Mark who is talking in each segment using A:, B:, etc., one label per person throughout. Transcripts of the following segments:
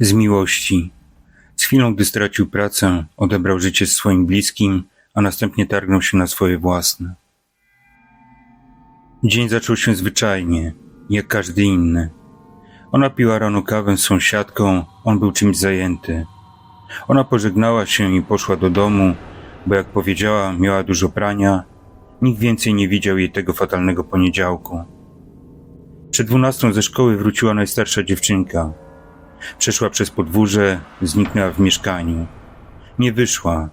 A: Z miłości. Z chwilą, gdy stracił pracę, odebrał życie swoim bliskim, a następnie targnął się na swoje własne. Dzień zaczął się zwyczajnie, jak każdy inny. Ona piła rano kawę z sąsiadką, on był czymś zajęty. Ona pożegnała się i poszła do domu, bo jak powiedziała, miała dużo prania. Nikt więcej nie widział jej tego fatalnego poniedziałku. Przed dwunastą ze szkoły wróciła najstarsza dziewczynka. Przeszła przez podwórze, zniknęła w mieszkaniu. Nie wyszła,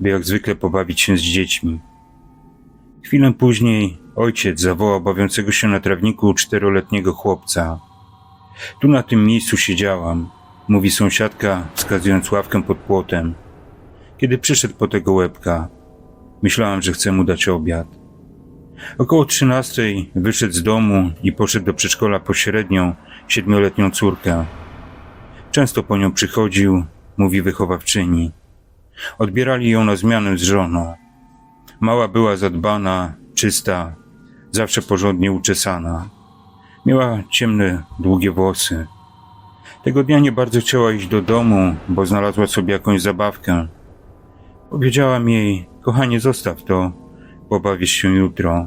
A: by jak zwykle pobawić się z dziećmi. Chwilę później ojciec zawołał bawiącego się na trawniku czteroletniego chłopca. Tu na tym miejscu siedziałam, mówi sąsiadka, wskazując ławkę pod płotem. Kiedy przyszedł po tego łebka, myślałam, że chcę mu dać obiad. Około trzynastej wyszedł z domu i poszedł do przedszkola pośrednią, siedmioletnią córkę. Często po nią przychodził, mówi wychowawczyni. Odbierali ją na zmianę z żoną. Mała była zadbana, czysta, zawsze porządnie uczesana. Miała ciemne, długie włosy. Tego dnia nie bardzo chciała iść do domu, bo znalazła sobie jakąś zabawkę. Powiedziałam jej, kochanie, zostaw to, pobawisz się jutro.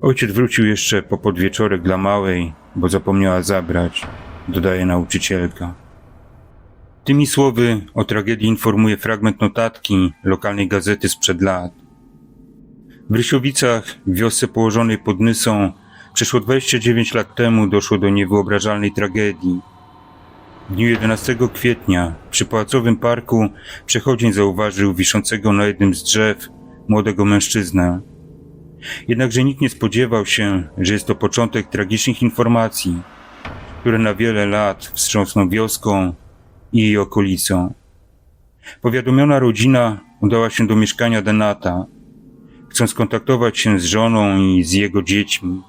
A: Ojciec wrócił jeszcze po podwieczorek dla małej, bo zapomniała zabrać, dodaje nauczycielka. Tymi słowy o tragedii informuje fragment notatki lokalnej gazety sprzed lat. W Rysiowicach, w wiosce położonej pod Nysą, przeszło 29 lat temu doszło do niewyobrażalnej tragedii. W dniu 11 kwietnia przy Pałacowym Parku przechodzień zauważył wiszącego na jednym z drzew młodego mężczyznę. Jednakże nikt nie spodziewał się, że jest to początek tragicznych informacji, które na wiele lat wstrząsną wioską i jej okolicą. Powiadomiona rodzina udała się do mieszkania Denata, chcąc skontaktować się z żoną i z jego dziećmi.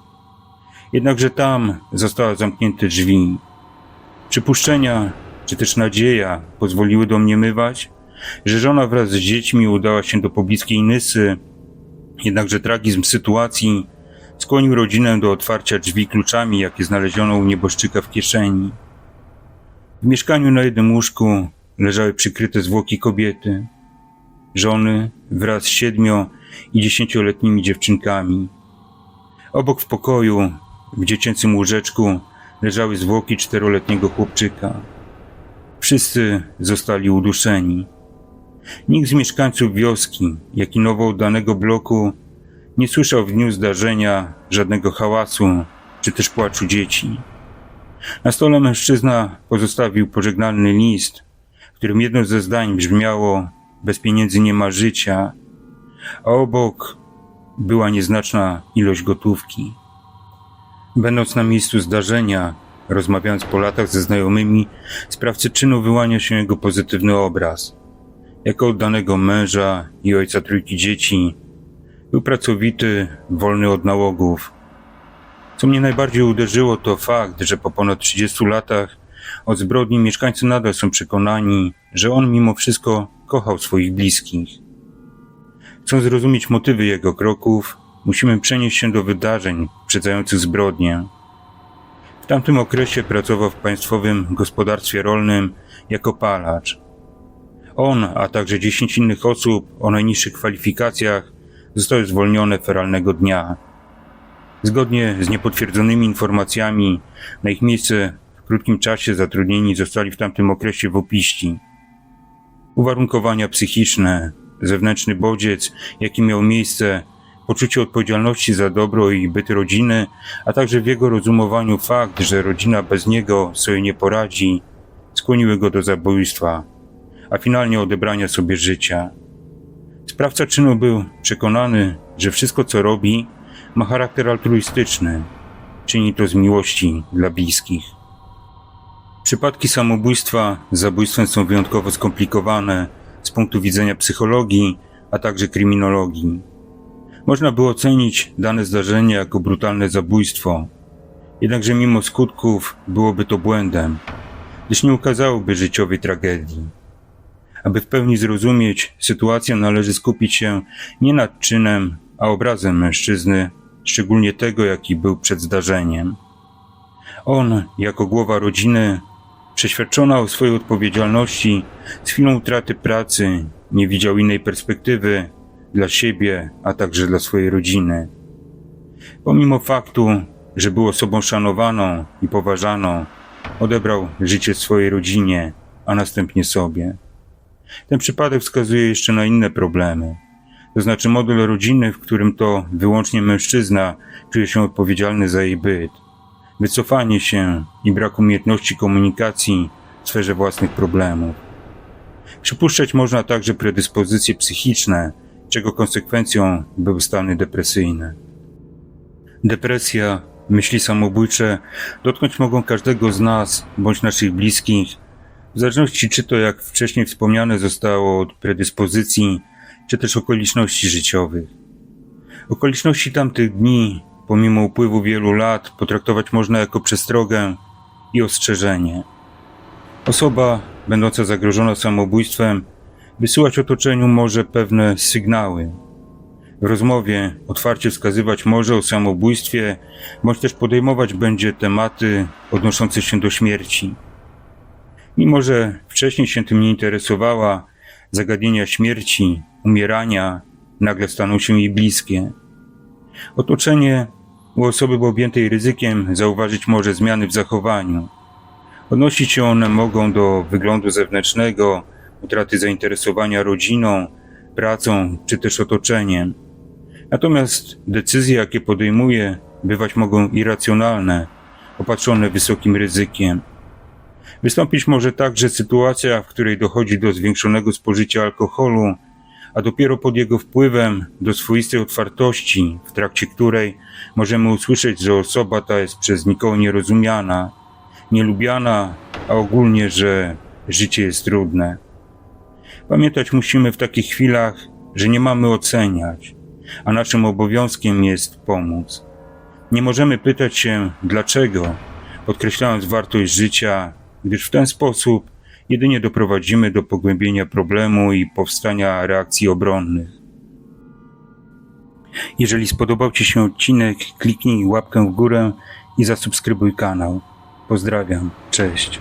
A: Jednakże tam zostały zamknięte drzwi. Przypuszczenia, czy też nadzieja pozwoliły domniemywać, że żona wraz z dziećmi udała się do pobliskiej Nysy, jednakże tragizm sytuacji skłonił rodzinę do otwarcia drzwi kluczami, jakie znaleziono u nieboszczyka w kieszeni. W mieszkaniu na jednym łóżku leżały przykryte zwłoki kobiety, żony wraz z siedmiu i dziesięcioletnimi dziewczynkami. Obok w pokoju, w dziecięcym łóżeczku, leżały zwłoki czteroletniego chłopczyka. Wszyscy zostali uduszeni. Nikt z mieszkańców wioski, jak i nowo oddanego bloku, nie słyszał w dniu zdarzenia żadnego hałasu czy też płaczu dzieci. Na stole mężczyzna pozostawił pożegnalny list, w którym jedno ze zdań brzmiało: Bez pieniędzy nie ma życia, a obok była nieznaczna ilość gotówki. Będąc na miejscu zdarzenia, rozmawiając po latach ze znajomymi, sprawcy czynu wyłania się jego pozytywny obraz. Jako oddanego męża i ojca trójki dzieci, był pracowity, wolny od nałogów. Co mnie najbardziej uderzyło, to fakt, że po ponad 30 latach od zbrodni mieszkańcy nadal są przekonani, że on mimo wszystko kochał swoich bliskich. Chcąc zrozumieć motywy jego kroków, musimy przenieść się do wydarzeń poprzedzających zbrodnię. W tamtym okresie pracował w Państwowym Gospodarstwie Rolnym jako palacz. On, a także 10 innych osób o najniższych kwalifikacjach zostały zwolnione feralnego dnia. Zgodnie z niepotwierdzonymi informacjami, na ich miejsce w krótkim czasie zatrudnieni zostali w tamtym okresie wopiści. Uwarunkowania psychiczne, zewnętrzny bodziec, jaki miał miejsce, poczucie odpowiedzialności za dobro i byt rodziny, a także w jego rozumowaniu fakt, że rodzina bez niego sobie nie poradzi, skłoniły go do zabójstwa, a finalnie odebrania sobie życia. Sprawca czynu był przekonany, że wszystko co robi ma charakter altruistyczny. Czyni to z miłości dla bliskich. Przypadki samobójstwa z zabójstwem są wyjątkowo skomplikowane z punktu widzenia psychologii, a także kryminologii. Można by ocenić dane zdarzenie jako brutalne zabójstwo, jednakże mimo skutków byłoby to błędem, gdyż nie ukazałoby życiowej tragedii. Aby w pełni zrozumieć sytuację, należy skupić się nie nad czynem, a obrazem mężczyzny, szczególnie tego, jaki był przed zdarzeniem. On, jako głowa rodziny, Przeświadczona o swojej odpowiedzialności, z chwilą utraty pracy nie widział innej perspektywy dla siebie, a także dla swojej rodziny. Pomimo faktu, że był osobą szanowaną i poważaną, odebrał życie swojej rodzinie, a następnie sobie. Ten przypadek wskazuje jeszcze na inne problemy. To znaczy model rodziny, w którym to wyłącznie mężczyzna czuje się odpowiedzialny za jej byt. Wycofanie się i brak umiejętności komunikacji w sferze własnych problemów. Przypuszczać można także predyspozycje psychiczne, czego konsekwencją były stany depresyjne. Depresja, myśli samobójcze dotknąć mogą każdego z nas bądź naszych bliskich, w zależności czy to jak wcześniej wspomniane zostało od predyspozycji, czy też okoliczności życiowych. Okoliczności tamtych dni, pomimo upływu wielu lat, potraktować można jako przestrogę i ostrzeżenie. Osoba, będąca zagrożona samobójstwem, wysyłać otoczeniu może pewne sygnały. W rozmowie otwarcie wskazywać może o samobójstwie, bądź też podejmować będzie tematy odnoszące się do śmierci. Mimo, że wcześniej się tym nie interesowała, zagadnienia śmierci, umierania nagle staną się jej bliskie. Otoczenie u osoby objętej ryzykiem zauważyć może zmiany w zachowaniu. Odnosić się one mogą do wyglądu zewnętrznego, utraty zainteresowania rodziną, pracą czy też otoczeniem. Natomiast decyzje, jakie podejmuje, bywać mogą irracjonalne, opatrzone wysokim ryzykiem. Wystąpić może także sytuacja, w której dochodzi do zwiększonego spożycia alkoholu, a dopiero pod jego wpływem do swoistej otwartości, w trakcie której możemy usłyszeć, że osoba ta jest przez nikogo nierozumiana, nielubiana, a ogólnie, że życie jest trudne. Pamiętać musimy w takich chwilach, że nie mamy oceniać, a naszym obowiązkiem jest pomóc. Nie możemy pytać się dlaczego, podkreślając wartość życia, gdyż w ten sposób jedynie doprowadzimy do pogłębienia problemu i powstania reakcji obronnych. Jeżeli spodobał Ci się odcinek, kliknij łapkę w górę i zasubskrybuj kanał. Pozdrawiam, cześć.